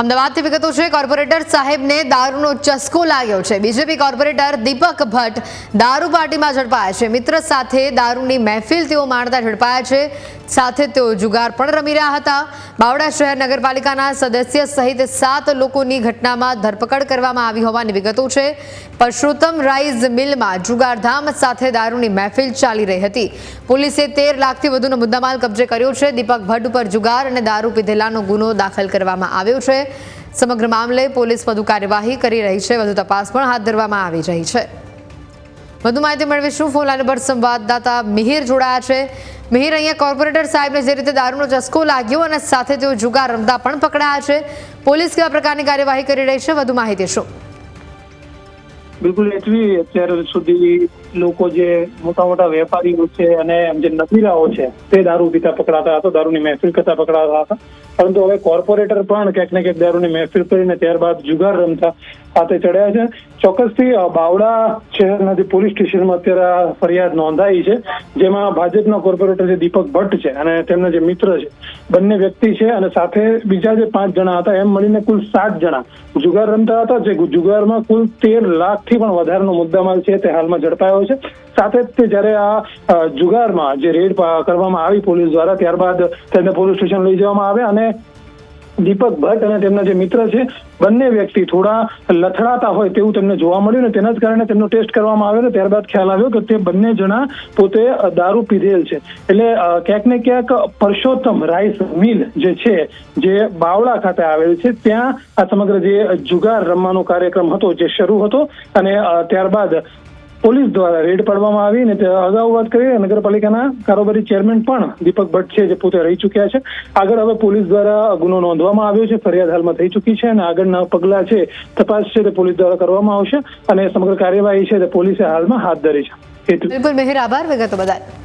અમદાવાદથી વિગતો છે, કોર્પોરેટર સાહેબને દારૂનો ચસ્કો લાગ્યો છે. બીજેપી કોર્પોરેટર દીપક ભટ્ટ દારૂ પાર્ટીમાં ઝડપાયા છે. મિત્ર સાથે દારૂની મહેફિલ તેઓ માણતા ઝડપાયા છે. સાથે તેઓ જુગાર પણ રમી રહ્યા હતા. બાવડા શહેર નગરપાલિકાના સદસ્ય સહિત સાત લોકોની ઘટનામાં ધરપકડ કરવામાં આવી હોવાની વિગતો છે. પરસોત્તમ રાઈઝ મિલમાં જુગારધામ સાથે દારૂની મહેફિલ ચાલી રહી હતી. પોલીસે તેર લાખથી વધુનો મુદ્દામાલ કબજે કર્યો છે. દીપક ભટ્ટ ઉપર જુગાર અને દારૂ પીધેલાનો ગુનો દાખલ કરવામાં આવ્યો છે. સમગ્ર મામલે પોલીસ વધુ કાર્યવાહી કરી રહી છે. વધુ તપાસ પણ હાથ ધરવામાં આવી રહી છે. વધુ માહિતી મેળવીશું. ફોન લાઈન સંવાદદાતા મિહિર જોડાયા છે. મિહિર, અહીંયા કોર્પોરેટર સાહેબને જે રીતે દારૂનો ચસ્કો લાગ્યો અને સાથે તેઓ જુગાર રમતા પણ પકડાયા છે. પોલીસ કેવા પ્રકારની કાર્યવાહી કરી રહી છે? વધુ માહિતી શું? બિલકુલ એટલી અત્યાર સુધી લોકો જે મોટા મોટા વેપારીઓ છે અને જે નદીરાઓ છે, તે દારૂ પીતા પકડાતા હતા, દારૂની મહેફિલ કરતા પકડાતા હતા. પરંતુ હવે કોર્પોરેટર પણ ક્યાંક ને ક્યાંક દારૂની મહેફિલ કરીને ત્યારબાદ જુગાર રમતા સાથે ચડ્યા છે. ચોક્કસથી બાવડા શહેરના જે પોલીસ સ્ટેશનમાં અત્યારે આ ફરિયાદ નોંધાઈ છે, જેમાં ભાજપના કોર્પોરેટર જે દીપક ભટ્ટ છે અને તેમના જે મિત્ર છે, બંને વ્યક્તિ છે અને સાથે બીજા જે પાંચ જણા હતા, એમ મળીને કુલ સાત જણા જુગાર રમતા હતા, જે જુગારમાં કુલ તેર લાખથી પણ વધારેનો મુદ્દામાલ છે તે હાલમાં ઝડપાયો છે. સાથે જ તે જ્યારે આ જુગારમાં જે રેડ કરવામાં આવી પોલીસ દ્વારા ત્યારબાદ તેમને પોલીસ સ્ટેશન લઈ જવામાં આવે અને દીપક ભટ્ટ અને તેમના જે મિત્ર છે, બંને વ્યક્તિ થોડા લથડાતા હોય તેવું તેમને જોવા મળ્યું ને તેના જ કારણે તેમનો ટેસ્ટ કરવામાં આવ્યો ત્યારબાદ ખ્યાલ આવ્યો કે તે બંને જણા પોતે દારૂ પીધેલ છે. એટલે ક્યાંક ને ક્યાંક પરસોત્તમ રાઈસ મિલ જે છે, જે બાવળા ખાતે આવેલ છે, ત્યાં આ સમગ્ર જે જુગાર રમવાનો કાર્યક્રમ હતો, જે શરૂ હતો અને ત્યારબાદ પોલીસ દ્વારા રેડ પાડવામાં આવી અને અગાઉ વાત કરીએ નગરપાલિકાના કારોબારી ચેરમેન પણ દીપક ભટ્ટ છે જે પોતે રહી ચૂક્યા છે. આગળ હવે પોલીસ દ્વારા ગુનો નોંધવામાં આવ્યો છે, ફરિયાદ હાલમાં થઈ ચૂકી છે અને આગળના પગલા છે, તપાસ છે તે પોલીસ દ્વારા કરવામાં આવશે અને સમગ્ર કાર્યવાહી છે તે પોલીસે હાલમાં હાથ ધરી છે. બિલકુલ, મહેર, આભાર, વિગતો બદલ.